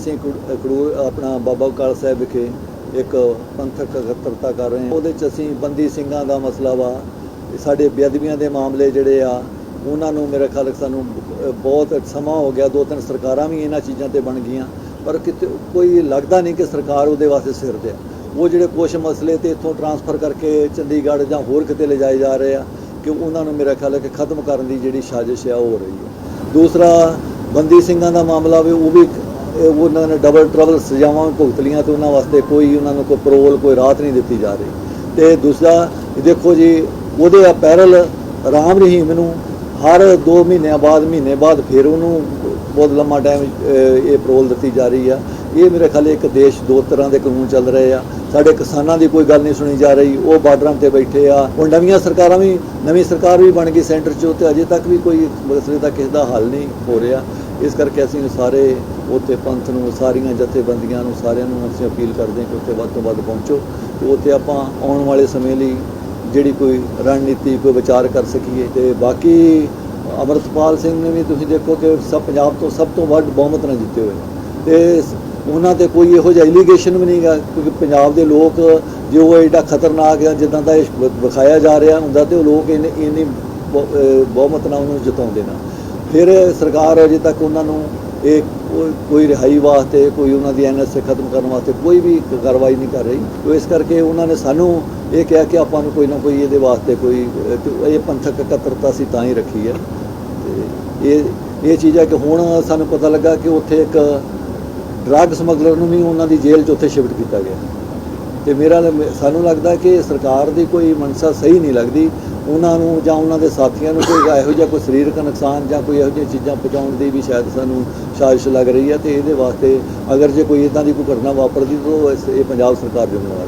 ਅਸੀਂ ਕੜੂ- ਕੜੂਰ ਆਪਣਾ ਬਾਬਾ ਕਾਲ ਸਾਹਿਬ ਵਿਖੇ ਇੱਕ ਪੰਥਕ ਇਕੱਤਰਤਾ ਕਰ ਰਹੇ ਹਾਂ। ਉਹਦੇ ਚ ਅਸੀਂ ਬੰਦੀ ਸਿੰਘਾਂ ਦਾ ਮਸਲਾ ਵਾ, ਸਾਡੇ ਬੇਅਦਬੀਆਂ ਦੇ ਮਾਮਲੇ ਜਿਹੜੇ ਆ, ਉਹਨਾਂ ਨੂੰ ਮੇਰੇ ਖਿਆਲ ਸਾਨੂੰ ਬਹੁਤ ਸਮਾਂ ਹੋ ਗਿਆ, ਦੋ ਤਿੰਨ ਸਰਕਾਰਾਂ ਵੀ ਇਹਨਾਂ ਚੀਜ਼ਾਂ ਤੇ ਬਣ ਗਈਆਂ, ਪਰ ਕਿਤੇ ਕੋਈ ਲੱਗਦਾ ਨਹੀਂ ਕਿ ਸਰਕਾਰ ਉਹਦੇ ਵਾਸਤੇ ਸਿਰ ਤੇ ਆ। ਉਹ ਜਿਹੜੇ ਕੁਝ ਮਸਲੇ ਤੇ ਇੱਥੋਂ ਟਰਾਂਸਫਰ ਕਰਕੇ ਚੰਡੀਗੜ੍ਹ ਜਾਂ ਹੋਰ ਕਿਤੇ ਲਿਜਾਏ ਜਾ ਰਹੇ ਆ, ਕਿ ਉਹਨਾਂ ਨੂੰ ਮੇਰਾ ਖਿਆਲ ਹੈ ਕਿ ਖਤਮ ਕਰਨ ਦੀ ਜਿਹੜੀ ਸਾਜ਼ਿਸ਼ ਆ, ਉਹ ਹੋ ਰਹੀ ਹੈ। ਦੂਸਰਾ, ਬੰਦੀ ਸਿੰਘਾਂ ਦਾ ਮਾਮਲਾ ਵੀ ਉਹ ਵੀ ਉਹਨਾਂ ਨੇ ਡਬਲ ਟਰਬਲ ਸਜ਼ਾਵਾਂ ਵੀ ਭੁਗਤ ਲੀਆਂ ਤੇ ਉਹਨਾਂ ਵਾਸਤੇ ਕੋਈ ਉਹਨਾਂ ਨੂੰ ਕੋਈ ਪਰੋਲ ਕੋਈ ਰਾਹਤ ਨਹੀਂ ਦਿੱਤੀ ਜਾ ਰਹੀ। ਤੇ ਦੂਸਰਾ, ਦੇਖੋ ਜੀ, ਉਹਦੇ ਅਪੈਰਲ ਰਾਮ ਰਹੀਮ ਨੂੰ ਹਰ 2 ਮਹੀਨਿਆਂ ਬਾਅਦ, ਮਹੀਨੇ ਬਾਅਦ ਫਿਰ ਉਹਨੂੰ ਬਹੁਤ ਲੰਮਾ ਟਾਈਮ ਇਹ ਪਰੋਲ ਦਿੱਤੀ ਜਾ ਰਹੀ ਆ। ਇਹ ਮੇਰੇ ਖਿਆਲ ਇੱਕ ਦੇਸ਼ ਦੋ ਤਰ੍ਹਾਂ ਦੇ ਕਾਨੂੰਨ ਚੱਲ ਰਹੇ ਆ। ਸਾਡੇ ਕਿਸਾਨਾਂ ਦੀ ਕੋਈ ਗੱਲ ਨਹੀਂ ਸੁਣੀ ਜਾ ਰਹੀ, ਉਹ ਬਾਰਡਰਾਂ ਤੇ ਬੈਠੇ ਆ। ਹੁਣ ਨਵੀਆਂ ਸਰਕਾਰਾਂ ਵੀ, ਨਵੀਂ ਸਰਕਾਰ ਵੀ ਬਣ ਗਈ ਸੈਂਟਰ 'ਚ ਤੇ ਅਜੇ ਤੱਕ ਵੀ ਕੋਈ ਮਸਲੇ ਦਾ ਕਿਸੇ ਦਾ ਹੱਲ ਨਹੀਂ ਹੋ ਰਿਹਾ। ਇਸ ਕਰਕੇ ਅਸੀਂ ਸਾਰੇ ਉੱਥੇ ਪੰਥ ਨੂੰ, ਸਾਰੀਆਂ ਜਥੇਬੰਦੀਆਂ ਨੂੰ, ਸਾਰਿਆਂ ਨੂੰ ਅਸੀਂ ਅਪੀਲ ਕਰਦੇ ਹਾਂ ਕਿ ਉੱਥੇ ਵੱਧ ਤੋਂ ਵੱਧ ਪਹੁੰਚੋ ਤੇ ਉੱਥੇ ਆਪਾਂ ਆਉਣ ਵਾਲੇ ਸਮੇਂ ਲਈ ਜਿਹੜੀ ਕੋਈ ਰਣਨੀਤੀ, ਕੋਈ ਵਿਚਾਰ ਕਰ ਸਕੀਏ। ਤੇ ਬਾਕੀ ਅਮਰਤਪਾਲ ਸਿੰਘ ਨੇ ਵੀ ਤੁਸੀਂ ਦੇਖੋ ਕਿ ਸਭ ਪੰਜਾਬ ਤੋਂ ਸਭ ਤੋਂ ਵੱਧ ਬਹੁਮਤ ਨਾਲ ਜਿੱਤੇ ਹੋਏ ਨੇ। ਤੇ ਉਹਨਾਂ ਤੇ ਕੋਈ ਇਹੋ ਜਿਹਾ ਐਲੀਗੇਸ਼ਨ ਵੀ ਨਹੀਂਗਾ ਕਿਉਂਕਿ ਪੰਜਾਬ ਦੇ ਲੋਕ ਜੇ ਉਹ ਐਡਾ ਖਤਰਨਾਕ ਆ, ਜਿੱਦਾਂ ਦਾ ਇਹ ਵਿ- ਵਿਖਾਇਆ ਜਾ ਰਿਹਾ ਹੁੰਦਾ ਤੇ ਉਹ ਲੋਕ ਇੰਨੇ, ਇੰਨੀ ਬਹੁ- ਬਹੁਮਤ ਨਾਲ ਉਹਨੂੰ ਜਿਤਾਉਂਦੇ ਨਾ। ਫਿਰ ਸਰਕਾਰ ਅਜੇ ਤੱਕ ਉਹਨਾਂ ਨੂੰ ਇਹ ਕੋਈ- ਰਿਹਾਈ ਵਾਸਤੇ, ਕੋਈ ਉਹਨਾਂ ਦੀ ਐਨਐਸਏ ਖਤਮ ਕਰਨ ਵਾਸਤੇ ਕੋਈ ਵੀ ਕਾਰਵਾਈ ਨਹੀਂ ਕਰ ਰਹੀ। ਤੋ ਇਸ ਕਰਕੇ ਉਹਨਾਂ ਨੇ ਸਾਨੂੰ ਇਹ ਕਿਹਾ ਕਿ ਆਪਾਂ ਨੂੰ ਕੋਈ ਨਾ ਕੋਈ ਇਹਦੇ ਵਾਸਤੇ ਕੋਈ ਇਹ ਪੰਥਕ ਇਕੱਤਰਤਾ ਸੀ ਤਾਂ ਹੀ ਰੱਖੀ ਹੈ। ਤੇ ਇਹ ਇਹ ਚੀਜ਼ ਹੈ ਕਿ ਹੁਣ ਸਾਨੂੰ ਪਤਾ ਲੱਗਾ ਕਿ ਉੱਥੇ ਇੱਕ ਡਰੱਗ ਸਮਗਲਰ ਨੂੰ ਵੀ ਉਹਨਾਂ ਦੀ ਜੇਲ੍ਹ 'ਚ ਉੱਥੇ ਸ਼ਿਫਟ ਕੀਤਾ ਗਿਆ। ਤੇ ਮੇਰਾ ਸਾਨੂੰ ਲੱਗਦਾ ਕਿ ਸਰਕਾਰ ਦੀ ਕੋਈ ਮਨਸਾ ਸਹੀ ਨਹੀਂ ਲੱਗਦੀ। ਉਹਨਾਂ ਨੂੰ ਜਾਂ ਉਹਨਾਂ ਦੇ ਸਾਥੀਆਂ ਨੂੰ ਕੋਈ ਇਹੋ ਜਿਹਾ ਕੋਈ ਸਰੀਰਕ ਨੁਕਸਾਨ ਜਾਂ ਕੋਈ ਇਹੋ ਜਿਹੀਆਂ ਚੀਜ਼ਾਂ ਪਹੁੰਚਾਉਣ ਦੀ ਵੀ ਸ਼ਾਇਦ ਸਾਨੂੰ ਸਾਜ਼ਿਸ਼ ਲੱਗ ਰਹੀ ਹੈ। ਤੇ ਇਹਦੇ ਵਾਸਤੇ ਅਗਰ ਜੇ ਕੋਈ ਇਦਾਂ ਦੀ ਕੋਈ ਘਟਨਾ ਵਾਪਰਦੀ ਤਾਂ ਉਹ ਇਹ ਪੰਜਾਬ ਸਰਕਾਰ ਜ਼ਿੰਮੇਵਾਰ ਹੈ।